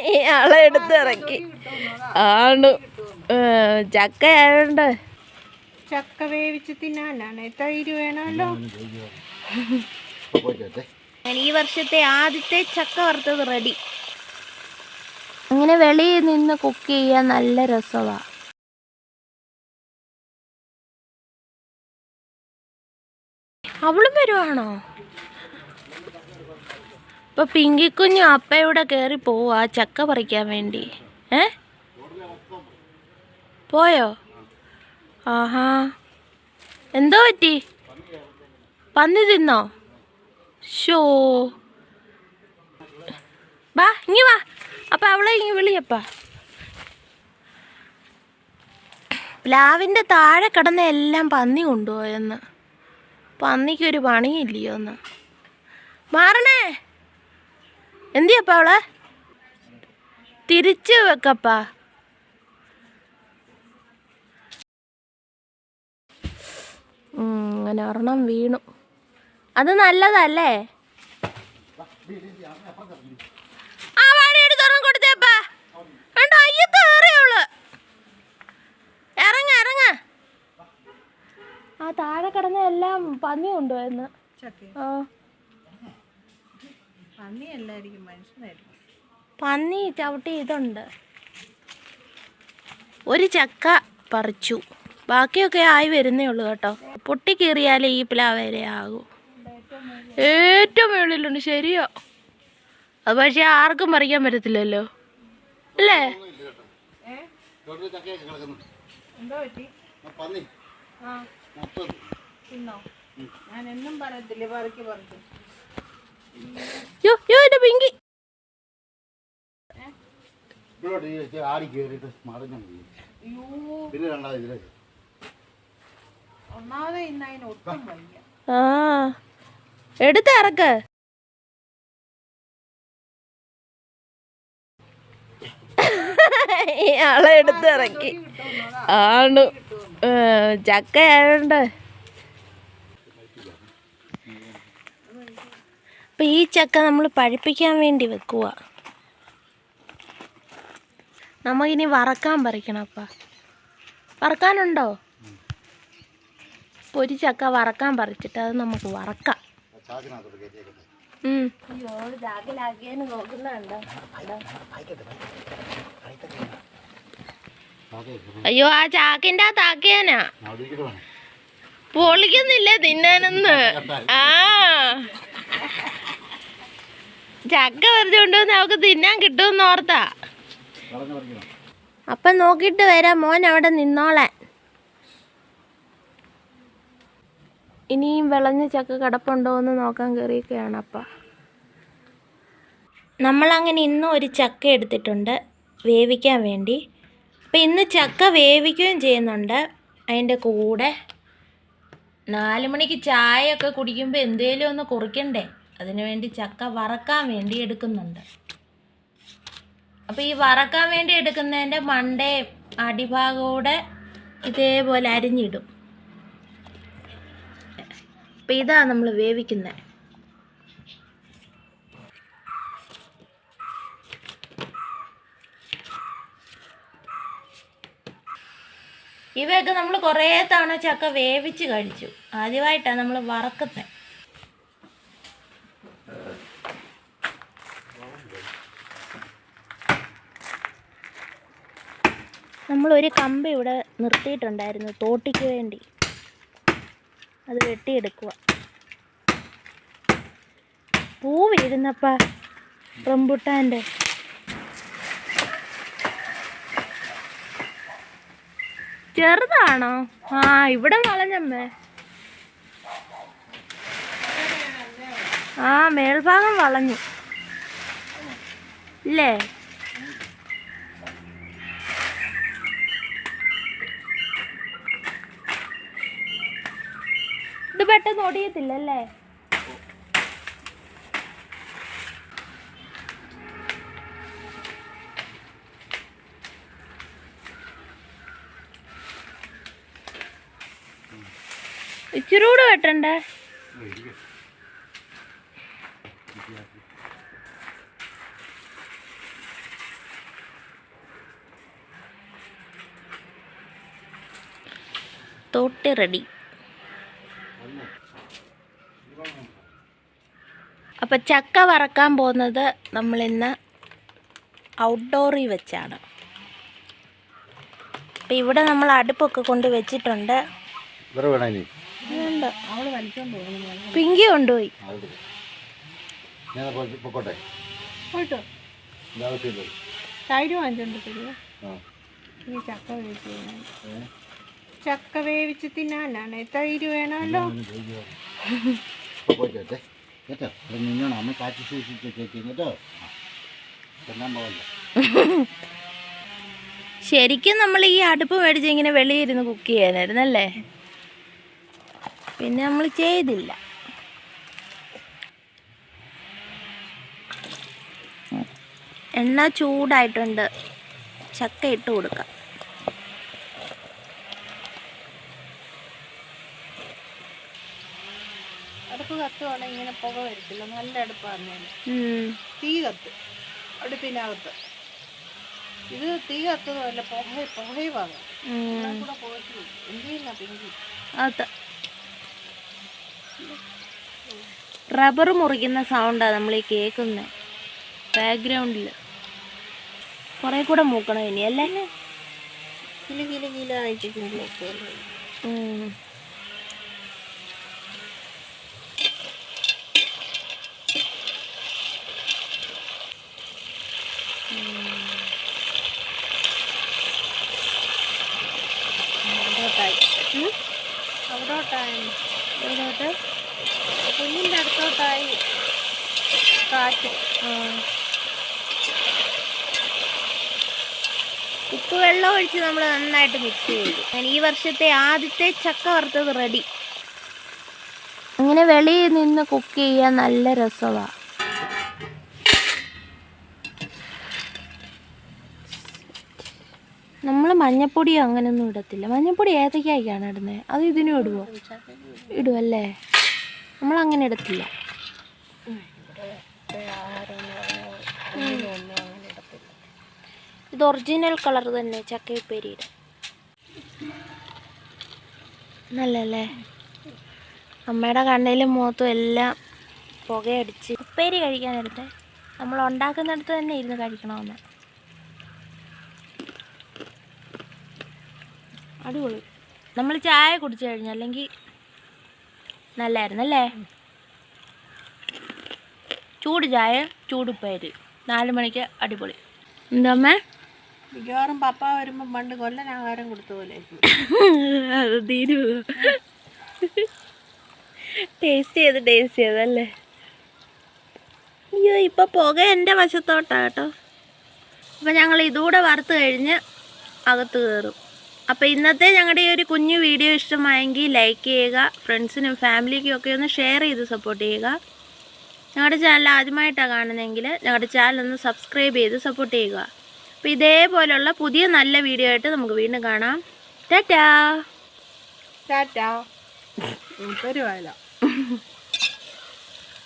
ഇയാളെ എടുത്തിറക്കി ആണ് ചക്ക ആയതുകൊണ്ട് ചക്ക വേവിച്ച് തിന്നാനാണ്. തൈര് വേണമല്ലോ. ഞാൻ ഈ വർഷത്തെ ആദ്യത്തെ ചക്ക വറുത്തത് റെഡി. അങ്ങനെ വെളിയിൽ നിന്ന് കുക്ക് ചെയ്യാൻ നല്ല രസമാണ് അവളും വരുവാണോ? ഇപ്പൊ പിങ്കിക്കുഞ്ഞും അപ്പയുടെ കേറി പോവാ? ചക്ക പറിക്കാൻ വേണ്ടി. ഏ? പോയോ? ആഹാ. എന്തോ പറ്റി? പന്നി തിന്നോ? ഷോ വാ ഇങ്ങി വാ. അപ്പൊ അവളെ ഇങ്ങി വിളിയപ്പാ പ്ലാവിന്റെ താഴെ കിടന്ന എല്ലാം പന്നി കൊണ്ടുപോയെന്ന്. പന്നിക്കൊരു പണിയില്ലയോ ഒന്ന് മാറണേ. എന്തിയപ്പ അവളെ? തിരിച്ചു വെക്കപ്പാ. അങ്ങനെ ഒരെണ്ണം വീണു. അത് നല്ലതല്ലേ? ആ വാടി എടുത്തൊരെണ്ണം കൊടുത്തേപ്പാ. വേണ്ട അയ്യത്ത് കയറിയവൾ ഇറങ്ങ ഇറങ്ങ. ആ താഴെ കിടന്ന എല്ലാം പന്നി കൊണ്ടുപോയെന്ന് ഓ ആ. പന്നി അല്ലായിരിക്കും മനുഷ്യനായിരിക്കും പന്നി ചവിട്ടി ഇതുണ്ട്. ഒരു ചക്ക പറിച്ചു. ബാക്കിയൊക്കെ ആയി വരുന്നേ ഉള്ളൂ കേട്ടോ. പൊട്ടിക്കേറിയാലേ ഈ പ്ലാവേരെ ആകൂ. ഏറ്റവും മുകളിലുണ്ട് ശരിയോ. അത് പക്ഷേ ആർക്കും പറിക്കാൻ പറ്റത്തില്ലല്ലോ. അല്ലേ? ഞാൻ എന്നും പറയത്തില്ലേ പറിക്ക് പറിക്ക്. യോ യോ എന്റെ പിങ്കി ആടി കയറിയിട്ട് മറിഞ്ഞു പിന്നെ രണ്ടാമത് ഇതിലേക്ക് ഒന്നാമതെ ഇന്ന് അതിന് ഒട്ടും വയ്യ ആ എടുത്തിറക്ക് ഇയാളെ എടുത്തിറക്കി ആണ് ചക്ക ആയതുകൊണ്ട് അപ്പൊ ഈ ചക്ക നമ്മൾ പഴുപ്പിക്കാൻ വേണ്ടി വെക്കുക നമുക്കിനി വറക്കാൻ പറിക്കണം അപ്പ. വറക്കാനുണ്ടോ? ഒരു ചക്ക വറക്കാൻ പറിച്ചിട്ട് അത് നമുക്ക് വറക്കാം. അയ്യോ ചാക്കിലാക്കിയെന്ന് നോക്കുന്നുണ്ടോ അയ്യോ ആ ചാക്കിന്റെ ആ താക്കിയാനാ. അതിരിക്കട്ട് വേണം പൊളിക്കുന്നില്ലേ തിന്നാനെന്ന്? ആ. ചക്ക വെറുതെ നമുക്ക് അവക്ക് തിന്നാൻ കിട്ടുമെന്ന് ഓർത്താ. അപ്പൊ നോക്കിട്ട് നോക്കിയിട്ട് വരാം മോൻ അവിടെ നിന്നോളെ ഇനിയും വിളഞ്ഞ ചക്ക കിടപ്പുണ്ടോ എന്ന് നോക്കാൻ കയറിയൊക്കെയാണ് അപ്പ. നമ്മളങ്ങനെ ഇന്നും ഒരു ചക്ക എടുത്തിട്ടുണ്ട് വേവിക്കാൻ വേണ്ടി. അപ്പം ഇന്ന് ചക്ക വേവിക്കുകയും ചെയ്യുന്നുണ്ട് അതിന്റെ കൂടെ. നാല് മണിക്ക് ചായയൊക്കെ ഒക്കെ കുടിക്കുമ്പോൾ എന്തേലും ഒന്ന് കുറിക്കണ്ടേ? അതിനു വേണ്ടി ചക്ക വറക്കാൻ വേണ്ടി എടുക്കുന്നുണ്ട്. അപ്പോൾ ഈ വറക്കാൻ വേണ്ടി എടുക്കുന്നതിന്റെ മണ്ടേ അടിഭാഗൂടെ ഇതേപോലെ അരിഞ്ഞിടും. അപ്പം ഇതാ നമ്മൾ വേവിക്കുന്നത് ഇവയൊക്കെ നമ്മൾ കുറേ തവണ ചക്ക വേവിച്ച് കഴിച്ചു. ആദ്യമായിട്ടാണ് നമ്മൾ വറക്കുന്നത് നമ്മൾ ഒരു കമ്പ് ഇവിടെ നിർത്തിയിട്ടുണ്ടായിരുന്നു തോട്ടിക്ക് വേണ്ടി. അത് വെട്ടിയെടുക്കുക. പൂ വീഴുന്നപ്പ റംബുട്ടാന്റെ. ചെറുതാണോ? ആ ഇവിടെ വളഞ്ഞമ്മേ ആ മേൽഭാഗം വളഞ്ഞു. ഇല്ലേ? ഇത് പെട്ടെന്ന് ഒടിയത്തില്ല അല്ലേ ഇച്ചിരി കൂടെ വെട്ടണ്ടേ? തോട്ടി റെഡി. അപ്പം ചക്ക വറക്കാൻ പോകുന്നത് നമ്മളിന്ന് ഔട്ട്ഡോറിൽ വെച്ചാണ്. അപ്പം ഇവിടെ നമ്മൾ അടുപ്പൊക്കെ കൊണ്ട് വെച്ചിട്ടുണ്ട്. പിങ്കി കൊണ്ടുപോയി. അത് ഞാൻ പൊ- പൊക്കോട്ടെ? പോയിട്ടോ? എന്താ ആവശ്യമില്ല തൈര് വാങ്ങിച്ചോണ്ട് തരുമോ ആ. ഈ ചക്ക വെച്ചിട്ടുണ്ട്? ചക്ക വേവിച്ച് തിന്നാനാണ്. തൈര് വേണമല്ലോ? കേട്ടോ? ഇവിടെ നിന്നോണം അമ്മ കാച്ചി സൂക്ഷിച്ച് ചേച്ചി കേട്ടോ. തിന്നാൻ പോകണ്ട. ശരിക്കും നമ്മൾ ഈ അടുപ്പ് മേടിച്ച് ഇങ്ങനെ വെളിയിരുന്ന് കുക്ക് ചെയ്യാനായിരുന്നല്ലേ? പിന്നെ നമ്മൾ ചെയ്തില്ല. എണ്ണ ചൂടായിട്ടുണ്ട്. ചക്ക ഇട്ട് കൊടുക്കാം അടുപ്പ് കത്തുവാണെങ്കിൽ ഇങ്ങനെ പുക വരത്തില്ല. നല്ല അടുപ്പാന്ന്. തീ കത്ത്. അടുപ്പിനകത്ത്. ഇത് തീ കത്തതല്ല പുക പുകയുമാണ് ഉം. കൂടെ പോയിട്ട് എന്ത് ചെയ്യുന്ന പിങ്കി? റബ്ബർ മുറിക്കുന്ന സൗണ്ടാണ് നമ്മൾ ഈ കേൾക്കുന്നത് ബാക്ക്ഗ്രൗണ്ടിൽ കുറേ കൂടെ മൂക്കണം ഇനി അല്ലേ? കില കില കില ആയിട്ട്. അവിടോട്ടായി അവിടോട്ടായി എവിടോട്ട് കുഞ്ഞിന്റെ അടുത്തോട്ടായി കാറ്റ്. ഉപ്പ് വെള്ളം ഒഴിച്ച് നമ്മൾ നന്നായിട്ട് മിക്സ് ചെയ്തു. ഞാൻ ഈ വർഷത്തെ ആദ്യത്തെ ചക്ക വറുത്തത് റെഡി അങ്ങനെ വെളിയിൽ നിന്ന് കുക്ക് ചെയ്യാൻ നല്ല രസമാണ് നമ്മൾ മഞ്ഞപ്പൊടിയോ അങ്ങനെയൊന്നും ഇടത്തില്ല. മഞ്ഞപ്പൊടി ഏതൊക്കെയായിക്കാണ് ഇടുന്നത് അത് ഇതിനും ഇടുവോ? ഇടുവല്ലേ? നമ്മൾ അങ്ങനെ ഇടത്തില്ല. ഇത് ഒറിജിനൽ കളർ തന്നെ ചക്കയപ്പേരിയുടെ നല്ലല്ലേ? അമ്മയുടെ കണ്ണയിലും മുഖത്തും എല്ലാം പുകയടിച്ച് ഉപ്പേരി കഴിക്കാനെടുത്ത്. നമ്മൾ ഉണ്ടാക്കുന്നിടത്ത് തന്നെ ഇരുന്ന് കഴിക്കണമെന്ന്. അടിപൊളി. നമ്മൾ ചായ കുടിച്ചു കഴിഞ്ഞു അല്ലെങ്കിൽ നല്ലായിരുന്നല്ലേ? ചൂട് ചായ ചൂടുപ്പേര് നാല് മണിക്ക് അടിപൊളി. എന്താമ്മേ മിക്കവാറും പപ്പ വരുമ്പോൾ പണ്ട് കൊല്ലൻ ആഹാരം കൊടുത്ത പോലെ അത് തീരു. ടേസ്റ്റ് ചെയ്ത് ടേസ്റ്റ് ചെയ്തല്ലേ അയ്യോ ഇപ്പൊ പുക എന്റെ വശത്തോട്ടാ കേട്ടോ. അപ്പം ഞങ്ങൾ ഇതുകൂടെ വറുത്ത് കഴിഞ്ഞ് അകത്ത് കയറും. അപ്പോൾ ഇന്നത്തെ ഞങ്ങളുടെ ഈ ഒരു കുഞ്ഞു വീഡിയോ ഇഷ്ടമായെങ്കിൽ ലൈക്ക് ചെയ്യുക ഫ്രണ്ട്സിനും ഫാമിലിക്കും ഒക്കെ ഒന്ന് ഷെയർ ചെയ്ത് സപ്പോർട്ട് ചെയ്യുക. ഞങ്ങളുടെ ചാനൽ ആദ്യമായിട്ടാണ് കാണുന്നതെങ്കിൽ ഞങ്ങളുടെ ചാനൽ ഒന്ന് സബ്സ്ക്രൈബ് ചെയ്ത് സപ്പോർട്ട് ചെയ്യുക. അപ്പോൾ ഇതേപോലുള്ള പുതിയ നല്ല വീഡിയോ ആയിട്ട് നമുക്ക് വീണ്ടും കാണാം. ടാറ്റാ. ടാറ്റാ.